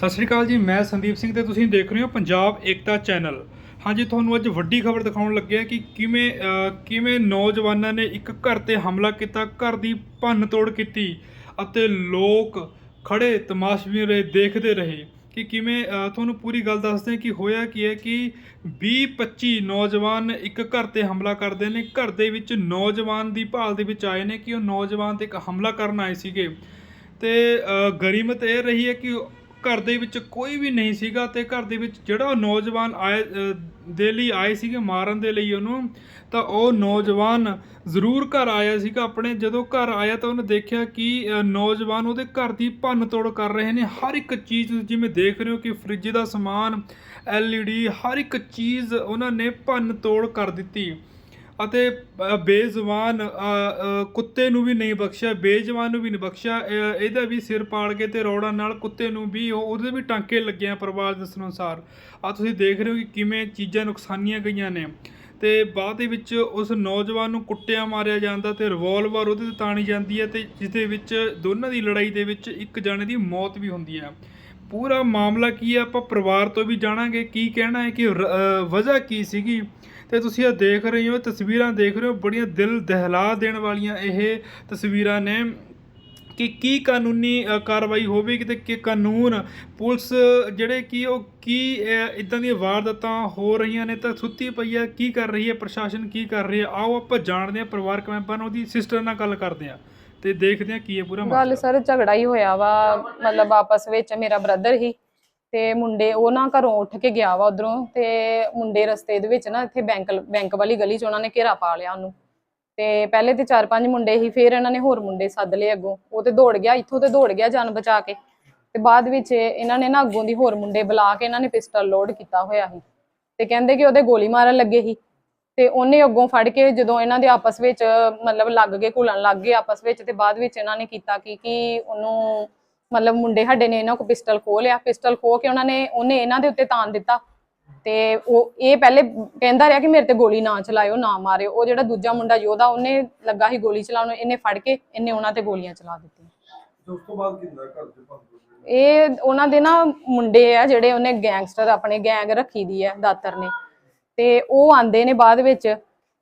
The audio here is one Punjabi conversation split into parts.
ਸਤਿ ਸ਼੍ਰੀ ਅਕਾਲ ਜੀ, ਮੈਂ ਸੰਦੀਪ ਸਿੰਘ ਤੇ ਤੁਸੀਂ ਦੇਖ ਰਹੇ ਹੋ ਪੰਜਾਬ ਏਕਤਾ ਚੈਨਲ। ਹਾਂਜੀ, ਤੁਹਾਨੂੰ ਅੱਜ ਵੱਡੀ ਖਬਰ ਦਿਖਾਉਣ ਲੱਗਿਆ ਕਿ ਕਿਵੇਂ ਕਿਵੇਂ ਨੌਜਵਾਨਾਂ ਨੇ ਇੱਕ ਘਰ ਤੇ ਹਮਲਾ ਕੀਤਾ, ਘਰ ਦੀ ਭੰਨ ਤੋੜ ਕੀਤੀ ਅਤੇ ਲੋਕ ਖੜੇ ਤਮਾਸ਼ਬੀਨ ਰਹੇ ਦੇਖਦੇ ਰਹੇ। ਕਿ ਕਿਵੇਂ ਤੁਹਾਨੂੰ ਪੂਰੀ ਗੱਲ ਦੱਸਦੇ ਕਿ ਹੋਇਆ ਕੀ ਹੈ ਕਿ 20 25 ਨੌਜਵਾਨ ਇੱਕ ਘਰ ਤੇ ਹਮਲਾ ਕਰਦੇ ਨੇ, ਘਰ ਦੇ ਵਿੱਚ ਨੌਜਵਾਨ ਦੀ ਭਾਲ ਦੇ ਵਿੱਚ ਆਏ ਨੇ ਕਿ ਉਹ ਨੌਜਵਾਨ ਤੇ ਇੱਕ ਹਮਲਾ ਕਰਨ ਆਏ ਸੀਗੇ। ਤੇ ਗਰੀਮਤ ਇਹ ਰਹੀ ਹੈ ਕਿ ਘਰ ਦੇ ਵਿੱਚ ਕੋਈ ਵੀ ਨਹੀਂ ਸੀਗਾ ਤੇ ਘਰ ਦੇ ਵਿੱਚ ਜਿਹੜਾ ਉਹ ਨੌਜਵਾਨ ਆਏ ਦੇ ਲਈ ਆਏ ਸੀਗੇ ਮਾਰਨ ਦੇ ਲਈ ਉਹਨੂੰ, ਤਾਂ ਉਹ ਨੌਜਵਾਨ ਜ਼ਰੂਰ ਘਰ ਆਇਆ ਸੀਗਾ। ਆਪਣੇ ਜਦੋਂ ਘਰ ਆਇਆ ਤਾਂ ਉਹਨੇ ਦੇਖਿਆ ਕਿ ਨੌਜਵਾਨ ਉਹਦੇ ਘਰ ਦੀ ਭੰਨ ਤੋੜ ਕਰ ਰਹੇ ਨੇ। ਹਰ ਇੱਕ ਚੀਜ਼ ਜਿਵੇਂ ਦੇਖ ਰਹੇ ਹੋ ਕਿ ਫ੍ਰਿਜ ਦਾ ਸਮਾਨ ਐਲਈਡੀ ਹਰ ਇੱਕ ਚੀਜ਼ ਉਹਨਾਂ ਨੇ ਭੰਨ ਤੋੜ ਕਰ ਦਿੱਤੀ। ਅਤੇ ਅ, ਬੇਜ਼ੁਬਾਨ ਕੁੱਤੇ ਨੂੰ ਵੀ ਨਹੀਂ ਬਖਸ਼ਿਆ ਬੇਜ਼ੁਬਾਨ ਨੂੰ ਵੀ ਨਹੀਂ ਬਖਸ਼ਿਆ ਅ, ਇਹਦਾ ਵੀ ਸਿਰ ਪਾੜ ਕੇ ਤੇ ਰੋੜਾਂ ਨਾਲ ਕੁੱਤੇ ਨੂੰ ਵੀ ਉਹਦੇ ਵੀ ਟਾਂਕੇ ਲੱਗੇ ਆ ਪਰਿਵਾਰ ਦੇ ਦੱਸਣ ਅਨੁਸਾਰ। ਆ ਤੁਸੀਂ ਦੇਖ ਰਹੇ ਹੋ ਕਿ ਕਿਵੇਂ ਚੀਜ਼ਾਂ ਨੁਕਸਾਨੀਆਂ ਗਈਆਂ ਨੇ। ਤੇ ਬਾਅਦ ਦੇ ਵਿੱਚ ਉਸ ਨੌਜਵਾਨ ਨੂੰ ਕੁੱਟਿਆ ਮਾਰਿਆ ਜਾਂਦਾ ਤੇ ਰਿਵਾਲਵਰ ਉਹਦੇ ਤੇ ਤਾਣੀ ਜਾਂਦੀ ਹੈ ਤੇ ਜਿਸ ਦੇ ਵਿੱਚ ਦੋਨਾਂ ਦੀ ਲੜਾਈ ਦੇ ਵਿੱਚ ਇੱਕ ਜਾਣੇ ਦੀ ਮੌਤ ਵੀ ਹੁੰਦੀ ਹੈ। ਪੂਰਾ ਮਾਮਲਾ ਕੀ ਹੈ? ਆਪਾਂ ਪਰਿਵਾਰ ਤੋਂ ਵੀ ਜਾਣਾਂਗੇ। ਕੀ ਕਹਿਣਾ ਹੈ ਕਿ ਰ- ਵਜ੍ਹਾ ਕੀ ਸੀਗੀ? ਤੇ ਤੁਸੀਂ ਇਹ ਦੇਖ ਰਹੇ ਹੋ ਤਸਵੀਰਾਂ ਦੇਖ ਰਹੇ ਹੋ ਬੜੀਆਂ ਦਿਲ ਦਹਿਲਾ ਦੇਣ ਵਾਲੀਆਂ ਇਹ ਤਸਵੀਰਾਂ ਨੇ ਕਿ ਕੀ ਕਾਨੂੰਨੀ ਕਾਰਵਾਈ ਹੋਵੇਗੀ ਤੇ ਕਿ ਕਾਨੂੰਨ ਪੁਲਿਸ ਜਿਹੜੇ ਕੀ ਉਹ ਕੀ ਇਦਾਂ ਦੀਆਂ ਵਾਰਦਾਤਾਂ ਹੋ ਰਹੀਆਂ ਨੇ ਤਾਂ ਸੁੱਤੀ ਪਈ ਹੈ ਕੀ ਕਰ ਰਹੀ ਹੈ ਪ੍ਰਸ਼ਾਸਨ ਕੀ ਕਰ ਰਿਹਾ ਆਓ ਆਪਾਂ ਜਾਣਦੇ ਹਾਂ ਪਰਿਵਾਰਕ ਮੈਂਬਰ ਨੂੰ ਉਹਦੀ ਸਿਸਟਰ ਨਾਲ ਗੱਲ ਕਰਦੇ ਹਾਂ ਤੇ ਦੇਖਦੇ ਹਾਂ ਕੀ ਹੈ ਪੂਰਾ ਗੱਲ ਮਾਮਲਾ ਸਰ ਝਗੜਾ ਹੀ ਹੋਇਆ ਵਾ ਮਤਲਬ ਆਪਸ ਵਿੱਚ ਮੇਰਾ ਬ੍ਰਦਰ ਹੀ। ਤੇ ਮੁੰਡੇ, ਉਹ ਨਾ ਘਰੋਂ ਉੱਠ ਕੇ ਗਿਆ ਵਾ ਉਧਰੋਂ ਤੇ ਮੁੰਡੇ ਰਸਤੇ ਦੇ ਵਿੱਚ ਨਾ ਇੱਥੇ ਬੈਂਕ ਬੈਂਕ ਵਾਲੀ ਗਲੀ 'ਚ ਉਹਨਾਂ ਨੇ ਘੇਰਾ ਪਾ ਲਿਆ ਉਹਨੂੰ। ਤੇ ਪਹਿਲੇ ਤੇ ਚਾਰ ਪੰਜ ਮੁੰਡੇ ਹੀ, ਫਿਰ ਇਹਨਾਂ ਨੇ ਹੋਰ ਮੁੰਡੇ ਸੱਦ ਲਏ ਅੱਗੋਂ। ਉਹ ਤੇ ਦੌੜ ਗਿਆ, ਇੱਥੋਂ ਤੇ ਦੌੜ ਗਿਆ ਜਾਨ ਬਚਾ ਕੇ। ਤੇ ਬਾਅਦ ਵਿੱਚ ਇਹਨਾਂ ਨੇ ਨਾ ਅੱਗੋਂ ਦੀ ਹੋਰ ਮੁੰਡੇ ਬੁਲਾ ਕੇ ਇਹਨਾਂ ਨੇ ਪਿਸਟਲ ਲੋਡ ਕੀਤਾ ਹੋਇਆ ਸੀ। ਤੇ ਕਹਿੰਦੇ ਕਿ ਉਹਦੇ ਗੋਲੀ ਮਾਰਨ ਲੱਗੇ ਸੀ। ਤੇ ਉਹਨੇ ਅੱਗੋਂ ਫੜ ਕੇ ਜਦੋਂ ਇਹਨਾਂ ਦੇ ਆਪਸ ਵਿੱਚ, ਮਤਲਬ ਲੱਗ ਗਏ, ਘੁਲਣ ਲੱਗ ਗਏ ਆਪਸ ਵਿੱਚ ਤੇ ਬਾਅਦ ਵਿੱਚ ਇਹਨਾਂ ਨੇ ਕੀਤਾ ਕਿ ਕਿ ਉਹਨੂੰ ਮਤਲਬ ਮੁੰਡੇ ਸਾਡੇ ਨੇ ਇਹਨਾਂ ਕੋ ਪਿਸਟਲ ਖੋਹ ਲਿਆ ਪਿਸਟਲ ਖੋਹ ਕੇ ਉਹਨਾਂ ਨੇ ਉਹਨੇ ਇਹਨਾਂ ਦੇ ਉੱਤੇ ਤਾਨ ਦਿੱਤਾ। ਤੇ ਉਹ ਇਹ ਪਹਿਲੇ ਕਹਿੰਦਾ ਰਿਹਾ ਕਿ ਮੇਰੇ ਤੇ ਗੋਲੀ ਨਾ ਚਲਾਇਓ ਨਾ ਮਾਰਿਓ। ਉਹ ਜਿਹੜਾ ਦੂਜਾ ਮੁੰਡਾ ਯੋਧਾ ਉਹਨੇ ਲੱਗਾ ਸੀ ਗੋਲੀ ਚਲਾਉਣ ਇਹਨੇ ਫੜ ਕੇ ਇਹਨੇ ਉਹਨਾਂ ਤੇ ਗੋਲੀਆਂ ਚਲਾ ਦਿੱਤੀਆਂ। ਉਸ ਤੋਂ ਬਾਅਦ ਕੀ ਹੁੰਦਾ ਘਰ ਦੇ ਇਹ ਉਹਨਾਂ ਦੇ ਨਾ ਮੁੰਡੇ ਆ ਜਿਹੜੇ ਉਹਨੇ ਗੈਂਗਸਟਰ ਆਪਣੇ ਗੈਂਗ ਰੱਖੀ ਦੀ ਹੈ ਦਾਤਰ ਨੇ। ਤੇ ਉਹ ਆਂਦੇ ਨੇ ਬਾਅਦ ਵਿੱਚ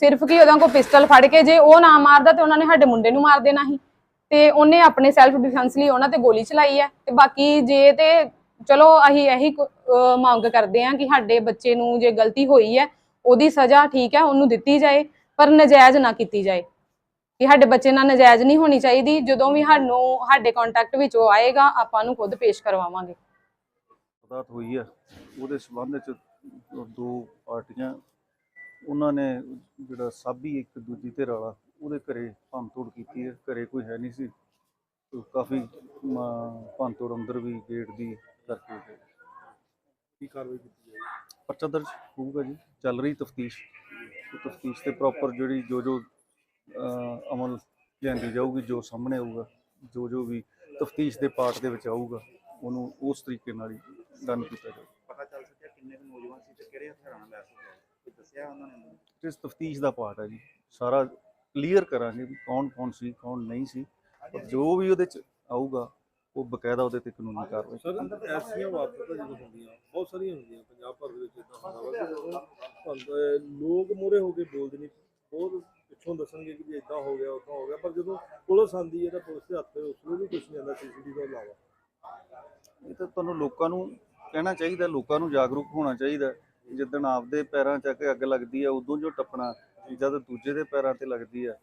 ਸਿਰਫ ਕਿ ਉਹਦਾ ਕੋ ਪਿਸਟਲ ਫੜ ਕੇ ਜੇ ਉਹ ਨਾ ਮਾਰਦਾ ਤੇ ਉਹਨਾਂ ਨੇ ਸਾਡੇ ਮੁੰਡੇ ਨੂੰ ਮਾਰ ਦੇਣਾ ਸੀ। ਤੇ ਉਹਨੇ ਆਪਣੇ ਸੈਲਫ ਡਿਫੈਂਸ ਲਈ ਉਹਨਾਂ ਤੇ ਗੋਲੀ ਚਲਾਈ ਹੈ ਤੇ ਬਾਕੀ ਜੇ ਤੇ ਚਲੋ ਅਸੀਂ ਇਹੀ ਮੰਗ ਕਰਦੇ ਹਾਂ ਕਿ ਸਾਡੇ ਬੱਚੇ ਨੂੰ ਜੇ ਗਲਤੀ ਹੋਈ ਹੈ, ਉਹਦੀ ਸਜ਼ਾ ਠੀਕ ਹੈ, ਉਹਨੂੰ ਦਿੱਤੀ ਜਾਏ, ਪਰ ਨਜਾਇਜ਼ ਨਾ ਕੀਤੀ ਜਾਏ। ਕਿ ਸਾਡੇ ਬੱਚੇ ਨਾਲ ਨਜਾਇਜ਼ ਨਹੀਂ ਹੋਣੀ ਚਾਹੀਦੀ, ਜਦੋਂ ਵੀ ਸਾਨੂੰ ਸਾਡੇ ਕੰਟੈਕਟ ਵਿੱਚ ਉਹ ਆਏਗਾ, ਆਪਾਂ ਨੂੰ ਖੁਦ ਪੇਸ਼ ਕਰਵਾਵਾਂਗੇ। ਪਦਾਰਥ ਹੋਈ ਆ ਉਹਦੇ ਸਬੰਧ ਵਿੱਚ ਦੋ ਪਾਰਟੀਆਂ ਉਹਨਾਂ ਨੇ ਜਿਹੜਾ ਸਾਬੀ ਇੱਕ ਦੂਜੀ ਧਿਰ ਵਾਲਾ ਉਹਦੇ ਘਰੇ ਭੰਨਤੋੜ ਕੀਤੀ ਹੈ। ਘਰੇ ਕੋਈ ਹੈ ਨਹੀਂ ਸੀ। ਤੇ ਕਾਫੀ ਮ- ਭੰਨਤੋੜ ਅੰਦਰ ਵੀ ਗੇਟ ਦੀ ਕਰਕੇ ਤੇ ਕੀ ਕਾਰਵਾਈ ਕੀਤੀ ਜਾਏਗੀ ਪਰਚਾ ਦਰਜ ਹੋਊਗਾ ਜੀ। ਚੱਲ ਰਹੀ ਤਫਤੀਸ਼। ਤਫਤੀਸ਼ ਤੇ ਪ੍ਰੋਪਰ ਜਿਹੜੀ ਜੋ ਜੋ ਅਮਲ ਲਿਆਂਦੀ ਜਾਊਗੀ ਜੋ ਸਾਹਮਣੇ ਆਊਗਾ ਜੋ ਜੋ ਵੀ ਤਫਤੀਸ਼ ਦੇ ਪਾਰਟ ਦੇ ਵਿੱਚ ਆਊਗਾ ਉਹਨੂੰ ਉਸ ਤਰੀਕੇ ਨਾਲ ਹੀ ਡਨ ਕੀਤਾ ਜਾਊਗਾ ਪਤਾ ਚੱਲ ਸਕਿਆ ਕਿੰਨੇ ਨੌਜਵਾਨ ਸੀ ਤੇ ਕਿਹੜੇ ਹਥਿਆਰਾਂ ਨਾਲ ਕੋਈ ਦੱਸਿਆ ਉਹਨਾਂ ਨੇ। ਇਸ ਤਫਤੀਸ਼ ਦਾ ਪਾਰਟ ਹੈ ਜੀ। ਸਾਰਾ ਕਲੀਅਰ ਕਰਾਂਗੇ ਵੀ ਕੌਣ ਕੌਣ ਸੀ ਕੌਣ ਨਹੀਂ ਸੀ। ਪਰ ਜੋ ਵੀ ਉਹਦੇ ਚ ਆਊਗਾ ਉਹ ਬਕਾਇਦਾ ਉਹਦੇ ਤੇ ਕਾਨੂੰਨੀ ਕਾਰਵਾਈ ਸਰ ਐਸੀਆਂ ਵਾਰਦਾਤਾਂ ਜਦੋਂ ਹੁੰਦੀਆਂ ਬਹੁਤ ਸਾਰੀਆਂ ਹੁੰਦੀਆਂ ਪੰਜਾਬ ਭਰ ਦੇ ਵਿੱਚ ਇਦਾਂ ਹੁੰਦਾ ਵਾ ਲੋਕ ਮੂਹਰੇ ਹੋ ਕੇ ਬੋਲਦੇ ਨਹੀਂ। ਬਹੁਤ ਪਿੱਛੋਂ ਦੱਸਣਗੇ ਕਿ ਇਦਾਂ ਹੋ ਗਿਆ ਉਦਾਂ ਹੋ ਗਿਆ। ਪਰ ਜਦੋਂ ਪੁਲਿਸ ਆਂਦੀ ਹੈ ਤਾਂ ਪੁਲਿਸ ਦੇ ਹੱਥ ਉਸ ਨੂੰ ਵੀ ਕੁਝ ਨਹੀਂ ਆਉਂਦਾ ਸੀਸੀਟੀਵੀ ਤੋਂ ਇਲਾਵਾ। ਇਹ ਤਾਂ ਤੁਹਾਨੂੰ ਲੋਕਾਂ ਨੂੰ ਕਹਿਣਾ ਚਾਹੀਦਾ ਲੋਕਾਂ ਨੂੰ ਜਾਗਰੂਕ ਹੋਣਾ ਚਾਹੀਦਾ। ਜਿੱਦਣ ਆਪਦੇ ਪੈਰਾਂ 'ਚ ਆ ਕੇ ਅੱਗ ਲੱਗਦੀ ਹੈ ਉਦੋਂ ਜੋ ਟੱਪਣਾ ਜਦ ਦੂਜੇ ਦੇ ਪੈਰਾਂ ਤੇ ਲੱਗਦੀ ਆ,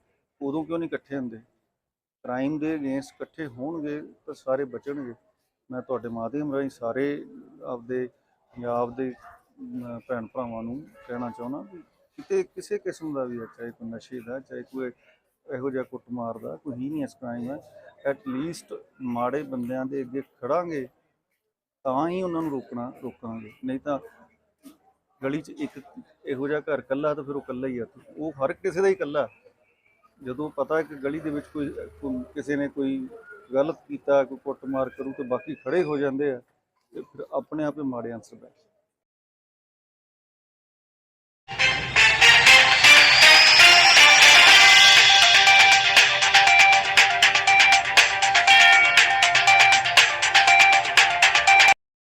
ਉਦੋਂ ਕਿਉਂ ਨਹੀਂ ਇਕੱਠੇ ਹੁੰਦੇ? ਕ੍ਰਾਈਮ ਦੇ ਅਗੇਂਸਟ ਇਕੱਠੇ ਹੋਣਗੇ ਤਾਂ ਸਾਰੇ ਬਚਣਗੇ। ਮੈਂ ਤੁਹਾਡੇ ਮਾਧਿਅਮ ਰਾਹੀਂ ਸਾਰੇ ਆਪਦੇ ਪੰਜਾਬ ਦੇ ਭੈਣ ਭਰਾਵਾਂ ਨੂੰ ਕਹਿਣਾ ਚਾਹੁੰਦਾ ਵੀ ਕਿਤੇ ਕਿਸੇ ਕਿਸਮ ਦਾ ਵੀ ਹੈ ਚਾਹੇ ਕੋਈ ਨਸ਼ੇ ਦਾ, ਚਾਹੇ ਕੋਈ ਇਹੋ ਜਿਹਾ ਕੁੱਟਮਾਰ ਦਾ, ਕੋਈ ਹੀਨੀਅਸ ਕ੍ਰਾਈਮ ਹੈ ਐਟ ਲੀਸਟ ਮਾੜੇ ਬੰਦਿਆਂ ਦੇ ਅੱਗੇ ਖੜਾਂਗੇ ਤਾਂ ਹੀ ਉਹਨਾਂ ਨੂੰ ਰੋਕਣਾ, ਰੋਕਾਂਗੇ। ਨਹੀਂ ਤਾਂ ਗਲੀ 'ਚ ਇੱਕ ਇਹੋ ਜਿਹਾ ਘਰ ਕੱਲਾ ਤਾਂ ਫਿਰ ਉਹ ਕੱਲਾ ਹੀ ਆ। ਉਹ ਹਰ ਕਿਸੇ ਦਾ ਹੀ ਕੱਲਾ ਜਦੋਂ ਪਤਾ ਕਿ ਗਲੀ ਦੇ ਵਿੱਚ ਕੋਈ ਕਿਸੇ ਨੇ ਕੋਈ ਗਲਤ ਕੀਤਾ, ਕੋਈ ਕੁੱਟਮਾਰ ਕਰੂ ਤੇ ਬਾਕੀ ਖੜੇ ਹੋ ਜਾਂਦੇ ਆ, ਤੇ ਫਿਰ ਆਪਣੇ ਆਪੇ ਮਾੜੇ ਅਨਸਰ ਬੈ